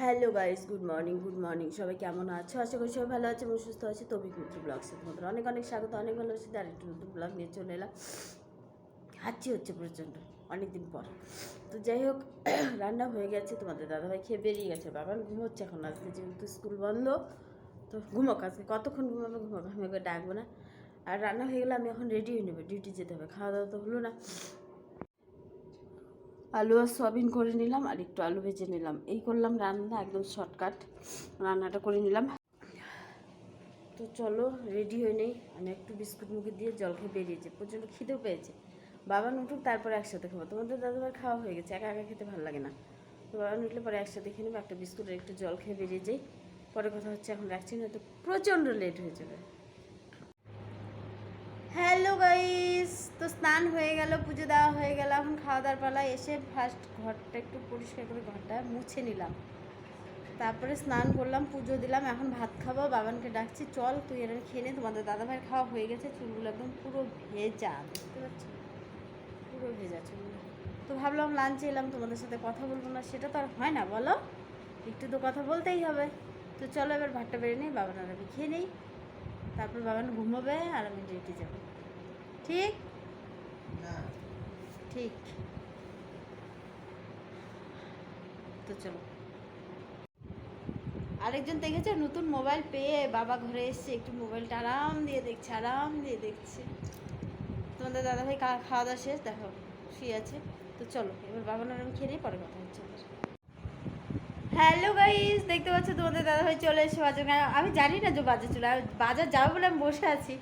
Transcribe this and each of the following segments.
Guys, good morning good morning. সবাই কেমন আছো? আশা করি সবাই ভালো আছে এবং সুস্থ আছে। তবিক মিত্র ব্লগসের তোমাদের অনেক অনেক স্বাগত, অনেক ভালোবাসি। আর একটু নতুন ব্লগ নিয়ে চলে এলাম। হাঁচি হচ্ছে প্রচণ্ড, অনেকদিন পর। তো যাই হোক, রান্না হয়ে গেছে, তোমাদের দাদাভাই খেয়ে বেরিয়ে গেছে। বাবা ঘুমোচ্ছে এখন, আজকে যেহেতু স্কুল বন্ধ, তো ঘুমোক আজকে। কতক্ষণ ঘুমাবে ঘুমাবে, আমি ডাকবো না। আর রান্না হয়ে গেলে আমি এখন রেডি হয়ে নেব ডিউটি যেতে হবে। খাওয়া দাওয়া তো হলো না। আলু আর সয়াবিন করে নিলাম আর একটু আলু ভেজে নিলাম। এই করলাম রান্না, একদম শর্টকাট রান্নাটা করে নিলাম। তো চলো রেডি হয়ে নেই। আমি একটু বিস্কুট মুখে দিয়ে জল খেয়ে বেরিয়েছে। প্রচণ্ড খিদেও পেয়েছে। বাবা উঠুক তারপরে একসাথে খাব। তোমাদের দাদাবার খাওয়া হয়ে গেছে। একা একা খেতে ভালো লাগে না। তো বাবা উঠলে পরে একসাথে খেয়ে নেব। একটা বিস্কুট আর একটু জল খেয়ে বেরিয়ে যাই। পরে কথা হচ্ছে, এখন রাখছি না তো প্রচণ্ড লেট হয়ে যাবে। হ্যালো গাইস, তো স্নান হয়ে গেল, পুজো দেওয়া হয়ে গেল। এখন খাওয়া দাওয়ার পালা এসে ফার্স্ট ঘরটা একটু পরিষ্কার করে ঘরটা মুছে নিলাম। তারপরে স্নান করলাম, পুজো দিলাম, এখন ভাত খাব, বাবানকে ডাকছি, চল, তুই এর খেয়ে নে। তোমাদের দাদাভাইয়ের খাওয়া হয়ে গেছে, চুলগুলো একদম পুরো ভেজা দেখতে পাচ্ছ পুরো ভেজা চুলগুলো। তো ভাবলাম লাঞ্চে এলাম, তোমাদের সাথে কথা বলব না, সেটা তো আর হয় না, বলো? একটু তো কথা বলতেই হবে। তো চলো এবার ভাতটা বেড়ে নিই বাবান আর আমি খেয়ে নেই। তারপর বাবান ঘুমোবে আর আমি ডিউটি যাব। ঠিক? ঠিক। তো চলো। আরেকজন দেখেছে নতুন মোবাইল পেয়ে বাবা ঘরে এসছে একটু মোবাইলটা আরাম দিয়ে দেখছে আরাম দিয়ে দেখছে। তোমাদের দাদাভাই খাওয়া দাওয়া শেষ দেখো শুয়ে আছে। তো চলো এবার বাবা নার আমি খেয়ে পরে কথা হচ্ছে। হ্যালো গাইস দেখতে পাচ্ছ, তোমাদের দাদা দাদাভাই চলে এসে বাজার। আমি জানি না যে বাজার চলে আর বাজার যাব বলে আমি বসে আছি।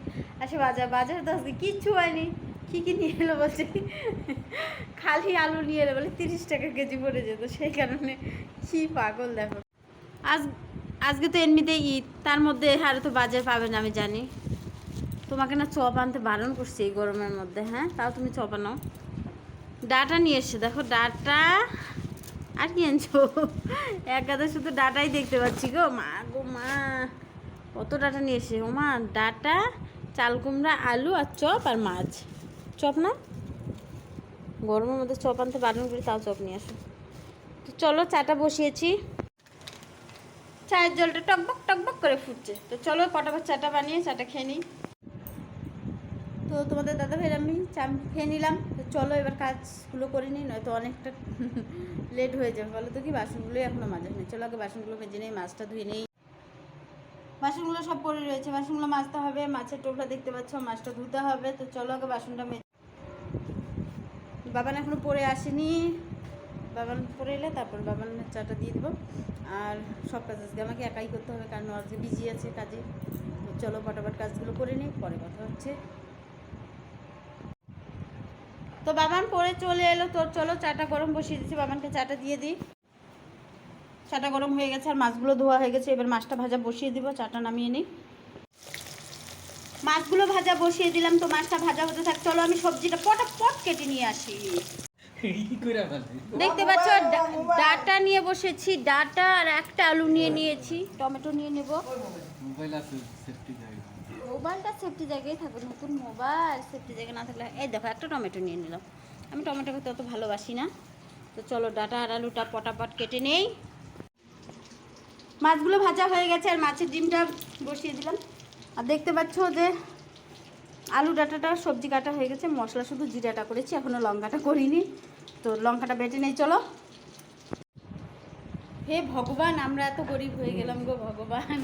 আসে বাজার বাজারে তো আজকে কিচ্ছু হয়নি। কী কী নিয়ে এলো বলছে? খালি আলু নিয়ে এলো বলে তিরিশ টাকা কেজি পড়ে যেত। সেই কারণে কী পাগল দেখো। আজ আজকে তো এমনিতেই ঈদ। তার মধ্যে আর তো বাজার পাবে না, আমি জানি। তোমাকে না চপ আনতে বারণ করছি এই গরমের মধ্যে হ্যাঁ? তাও তুমি চপ আনো। ডাটা নিয়ে এসছে। দেখো, ডাটা আর কি আনছো? এক গাদা শুধু ডাটাই দেখতে পাচ্ছি গো। মা গো মা, কত ডাটা নিয়ে এসে ও মা ডাটা, চাল কুমড়া, আলু আর চপ আর মাছ। চপ না? গরমের মধ্যে চপ আনতে বারণ করি, তাও চপ নিয়ে আসো। তো চলো, চাটা বসিয়েছি। চায়ের জলটা টকবক টকবক করে ফুটছে। তো চলো, পটাপট চাটা বানিয়ে, চাটা খেয়ে নিই। তো তোমাদের দাদা ভাইয়ের আমি চা খেয়ে নিলাম। তো চলো এবার কাজগুলো করে নিই, নয়তো অনেকটা লেট হয়ে যাবে। বলো তো কি, বাসনগুলোই এখনও মাজা হয়নি। চলো আগে বাসনগুলো মেজে নেই, মাছটা ধুয়ে নেই। বাসনগুলো সব পড়ে রয়েছে, বাসনগুলো মাজতে হবে। মাছের টোপলা দেখতে পাচ্ছ, মাছটা ধুতে হবে। তো চলো আগে বাসনটা মেজে বাবান এখনও পরে আসেনি। বাবান পরে এলে তারপর বাবানের চাটা দিয়ে দেবো। আর সব কাজ আজকে আমাকে একাই করতে হবে, কারণ আজকে বিজি আছে কাজে। তো চলো ফটাফট কাজগুলো করে নিই, পরে কথা হচ্ছে। তো বাবান পরে চলে এলো তোর চলো চাটা গরম বসিয়ে দিচ্ছি। বাবানকে চাটা দিয়ে দিই। চাটা গরম হয়ে গেছে আর মাছগুলো ধোয়া হয়ে গেছে। এবার মাছটা ভাজা বসিয়ে দিব চাটা নামিয়ে নিই। মাছগুলো ভাজা বসিয়ে দিলাম তো মাছটা ভাজা হতে থাক। চলো আমি সবজিটা পটাপট কেটে নিয়ে আসি। দেখতে পাচ্ছ ডাটা নিয়ে বসেছি ডাটা আর একটা আলু নিয়ে নিয়েছি। টমেটো নিয়ে নেব। মোবাইল আছে মোবাইলটা সেফটি জায়গায় থাকবে নতুন মোবাইল সেফটি জায়গায় না থাকলে, এই দেখো একটা টমেটো নিয়ে নিলাম। আমি টমেটো খেতে অত ভালোবাসি না। তো চলো ডাটা আর আলুটা পটাপট কেটে নেই। মাছগুলো ভাজা হয়ে গেছে, আর মাছের ডিমটা বসিয়ে দিলাম। আর দেখতে পাচ্ছ যে আলু ডাটাটা, সবজি কাটা হয়ে গেছে। মশলা শুধু জিরাটা করেছি এখনও লঙ্কাটা করিনি। তো লঙ্কাটা বেটে নেই, চলো। হে ভগবান, আমরা এত গরিব হয়ে গেলাম গো ভগবান।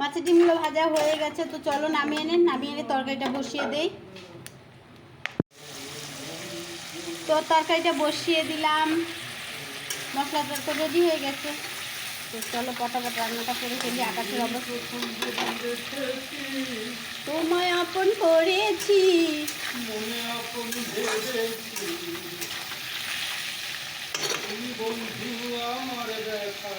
মাছের ডিমগুলো ভাজা হয়ে গেছে, তো চলো নামিয়ে নেন নামিয়ে এনে তরকারিটা বসিয়ে দেই। তো তরকারিটা বসিয়ে দিলাম। মশলা তো রেডি হয়ে গেছে। তো চলো পটাপট রান্নাটা করে ফেলি, আকাশের অবস্থা। তোমায় আপন করেছি মনে আপন ভেবেছি তুমি বন্ধু আমার দেখা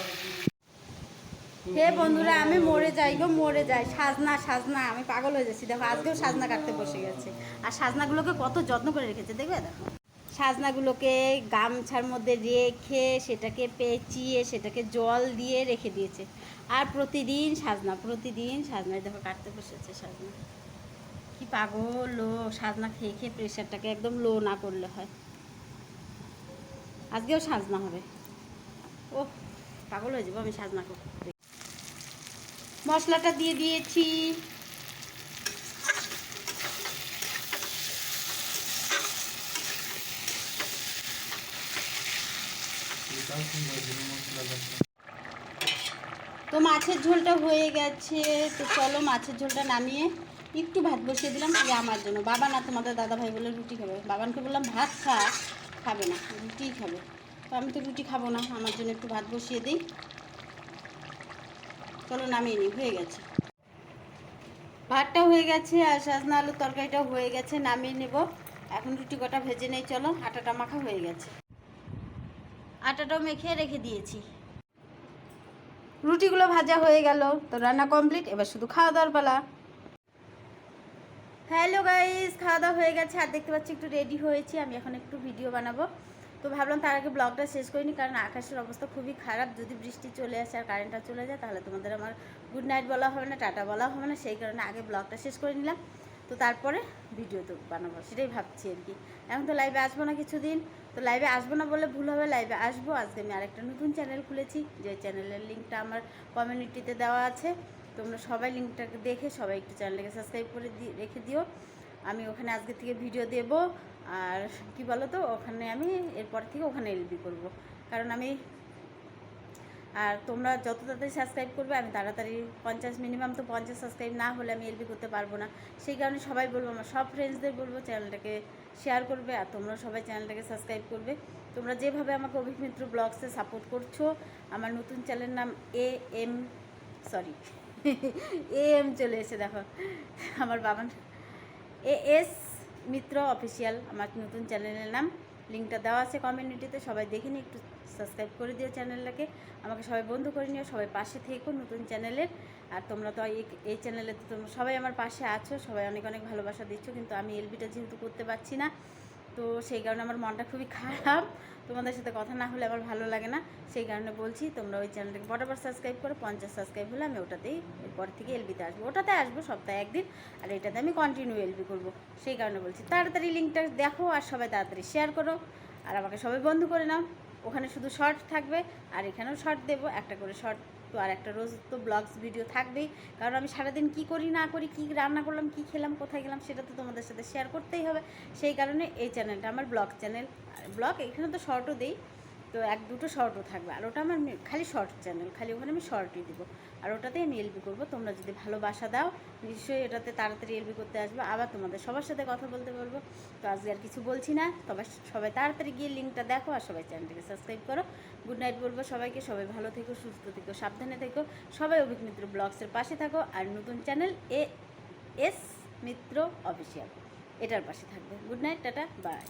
হে বন্ধুরা, আমি মরে যাই গো, মরে যাই। সাজনা সাজনা, আমি পাগল হয়ে যাচ্ছি। দেখো, আজকেও সাজনা কাটতে বসে গেছে। আর সাজনাগুলোকে কত যত্ন করে রেখেছে, দেখবে? দেখো সাজনাগুলোকে গামছার মধ্যে রেখে, সেটাকে পেঁচিয়ে, সেটাকে জল দিয়ে রেখে দিয়েছে। আর প্রতিদিন সাজনা প্রতিদিন সাজনা। দেখো, কাটতে বসেছে সাজনা। কি পাগল লো, সাজনা খেয়ে খেয়ে প্রেশারটাকে একদম লো না করলে হয়। আজকেও সাজনা হবে। ও পাগল হয়ে যাব আমি সাজনা করতে। মশলাটা দিয়ে দিয়েছি। তো মাছের ঝোলটা হয়ে গেছে। তো চলো মাছের ঝোলটা নামিয়ে একটু ভাত বসিয়ে দিলাম যে আমার জন্য। বাবা না তোমাদের দাদা ভাই বলে রুটি খাবে। বাবানকে বললাম, ভাত খা, খাবে না, রুটিই খাবে। তো আমি তো রুটি খাব না, আমার জন্য একটু ভাত বসিয়ে দিই। চলো নামিয়ে নিই, হয়ে গেছে। ভাতটা হয়ে গেছে আর সাজনা আলুর তরকারিটাও হয়ে গেছে, নামিয়ে নেব। এখন রুটি কটা ভেজে নেই, চলো, আটাটা মাখা হয়ে গেছে। আটাটাও মেখে রেখে দিয়েছি। রুটিগুলো ভাজা হয়ে গেল, তো রান্না কমপ্লিট, এবার শুধু খাওয়া দাওয়ার পালা। হ্যালো গাইস, খাওয়া দাওয়া হয়ে গেছে, আর দেখতে পাচ্ছি একটু রেডি হয়েছি, আমি এখন একটু ভিডিও বানাবো। তো ভাবলাম তার আগে ব্লগটা শেষ করিনি, কারণ আকাশের অবস্থা খুবই খারাপ। যদি বৃষ্টি চলে আসে আর কারেন্টটা চলে যায়, তাহলে তোমাদের আমার গুড নাইট বলা হবে না, টাটা বলা হবে না। সেই কারণে আগে ব্লগটা শেষ করে নিলাম। তো তারপরে ভিডিও তো বানাবো, সেটাই ভাবছি আর কি। এখন তো লাইভে আসব না কিছুদিন। তো লাইভে আসব না বলে ভুল হবে লাইভে আসব। আজকে আমি আরেকটা নতুন চ্যানেল খুলেছি, যে চ্যানেলের লিঙ্কটা আমার কমিউনিটিতে দেওয়া আছে। তোমরা সবাই লিঙ্কটাকে দেখে সবাই একটু চ্যানেলটাকে সাবস্ক্রাইব করে রেখে দিও। আমি ওখানে আজকে থেকে ভিডিও দেব। আর কি বলো তো ওখানে আমি এরপর থেকে ওখানে এলবি করব। কারণ আমি, আর তোমরা যত তাড়াতাড়ি সাবস্ক্রাইব করবে, আমি তাড়াতাড়ি পঞ্চাশ মিনিমাম তো পঞ্চাশ সাবস্ক্রাইব না হলে আমি এলবি করতে পারব না। সেই কারণে সবাই বলব, আমার সব ফ্রেন্ডসদের বলব, চ্যানেলটাকে শেয়ার করবে আর তোমরা সবাই চ্যানেলটাকে সাবস্ক্রাইব করবে। তোমরা যেভাবে আমাকে অভিমিত্র ব্লগসে সাপোর্ট করছ, আমার নতুন চ্যানেলের নাম A M sorry A M চলে এসে দেখো। আমার বাবার এ এস মিত্র অফিসিয়াল, আমার নতুন চ্যানেলের নাম। লিঙ্কটা দেওয়া আছে কমিউনিটিতে, সবাই দেখে নিয়ে একটু সাবস্ক্রাইব করে দিও চ্যানেলটাকে। আমাকে সবাই বন্ধু করে নিও, সবাই পাশে থেকো নতুন চ্যানেলের। আর তোমরা তো এই চ্যানেলে তো তোমরা সবাই আমার পাশে আছো, সবাই অনেক অনেক ভালোবাসা দিচ্ছ, কিন্তু আমি এলবিটা যেহেতু করতে পারছি না তো সেই কারণে আমার মনটা খুবই খারাপ। তোমাদের সাথে কথা না হলে আমার ভালো লাগে না। সেই কারণে বলছি, তোমরা ওই চ্যানেলটাকে বরাবর সাবস্ক্রাইব করো, পঞ্চাশ সাবস্ক্রাইব হলে আমি ওটাতেই, এরপর থেকে এলবিতে আসব। ওটাতে আসব সপ্তাহে একদিন, আর এটাতে আমি কন্টিনিউ এলবি করব। সেই কারণে বলছি, তাড়াতাড়ি লিঙ্কটা দেখো আর সবাই তাড়াতাড়ি শেয়ার করো। আর আমাকে সবাই বন্ধু করে নাও। ওখানে শুধু শর্ট থাকবে, আর এখানেও শর্ট দেবো, একটা করে শর্ট তো আর একটা রোজ তো ব্লগস ভিডিও থাকবেই। কারণ আমি সারাদিন কি করি না করি, কি রান্না করলাম, কি খেলাম, কোথায় গেলাম, সেটা তো তোমাদের সাথে শেয়ার করতেই হবে। সেই কারণে এই চ্যানেলটা আমার ব্লগ চ্যানেল ব্লগ এখানে তো শর্টও দেই। তো এক দুটো শর্টও থাকবে। আর ওটা আমার খালি শর্ট চ্যানেল খালি ওখানে আমি শর্টই দিব। আর ওটাতেই আমি এলবি করব। তোমরা যদি ভালোবাসা দাও, নিশ্চয়ই এটাতে তাড়াতাড়ি এলবি করতে আসবে। আবার তোমাদের সবার সাথে কথা বলতে বলব। তো আজকে আর কিছু বলছি না। তবে সবাই তাড়াতাড়ি গিয়ে লিঙ্কটা দেখো আর সবাই চ্যানেলটাকে সাবস্ক্রাইব করো। গুড নাইট বলব সবাইকে। সবাই ভালো থেকো, সুস্থ থেকো, সাবধানে থেকো। সবাই অভিক মিত্র ব্লগসের পাশে থাকো। আর নতুন channel A S Mitra official এটার পাশে থাকবে। Good night tata bye